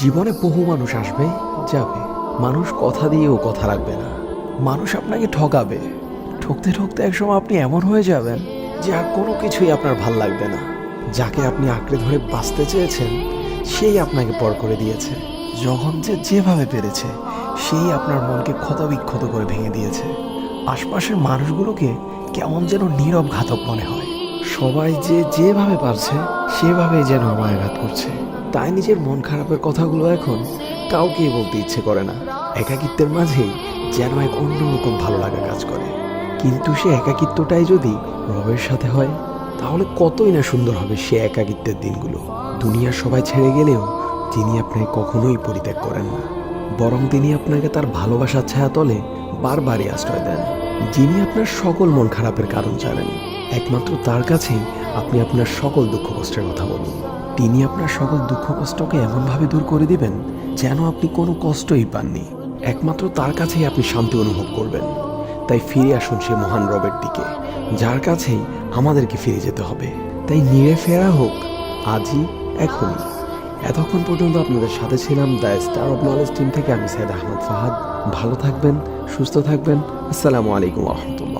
জীবনে বহু মানুষ আসবে, যাবে। মানুষ কথা দিয়েও কথা রাখবে না। মানুষ আপনাকে ঠকাবে। ঠকতে ঠকতে একসময় আপনি এমন হয়ে যাবেন যে আর কোনো কিছুই আপনার ভালো লাগবে না। যাকে আপনি আঁকড়ে ধরে বাঁচতে চেয়েছেন, সেই আপনাকে পর করে দিয়েছে। যখন যে যেভাবে পেরেছে, সেই আপনার মনকে ক্ষতবিক্ষত করে ভেঙে দিয়েছে। আশপাশের মানুষগুলোকে কেমন যেন নীরব ঘাতক মনে হয়। সবাই যে যেভাবে পারছে, সেভাবেই যেন আমায় আঘাত করছে। তাই নিজের মন খারাপের কথাগুলো এখন কাউকে বলতে ইচ্ছে করে না। একাকিত্বের মাঝেই যেন এক অন্যরকম ভালো লাগা কাজ করে। কিন্তু সে একাকিত্বটাই যদি রবের সাথে হয়, তাহলে কতই না সুন্দর হবে সে একাকিত্বের দিনগুলো। দুনিয়ার সবাই ছেড়ে গেলেও তিনি আপনাকে কখনোই পরিত্যাগ করেন না। বরং তিনি আপনাকে তার ভালোবাসার ছায়াতলে বারবারই আশ্রয় দেন। যিনি আপনার সকল মন খারাপের কারণ জানেন। একমাত্র তার কাছেই আপনি আপনার সকল দুঃখ কষ্টের কথা বলুন। তিনি আপনার সকল দুঃখ কষ্টকে এমনভাবে দূর করে দিবেন যেন আপনি কোনো কষ্টই পাননি। একমাত্র তার কাছেই আপনি শান্তি অনুভব করবেন। তাই ফিরে আসুন সে মহান রবের দিকে, যার কাছেই আমাদেরকে ফিরে যেতে হবে। তাই নিড়ে ফেরা হোক, আজই এখনই। এতক্ষণ পর্যন্ত আপনাদের সাথে ছিলাম the star of knowledge team থেকে আমি সাইদ আহমদ ফাহাদ। ভালো থাকবেন, সুস্থ থাকবেন। আসসালামু আলাইকুম রহমতুল্লাহ।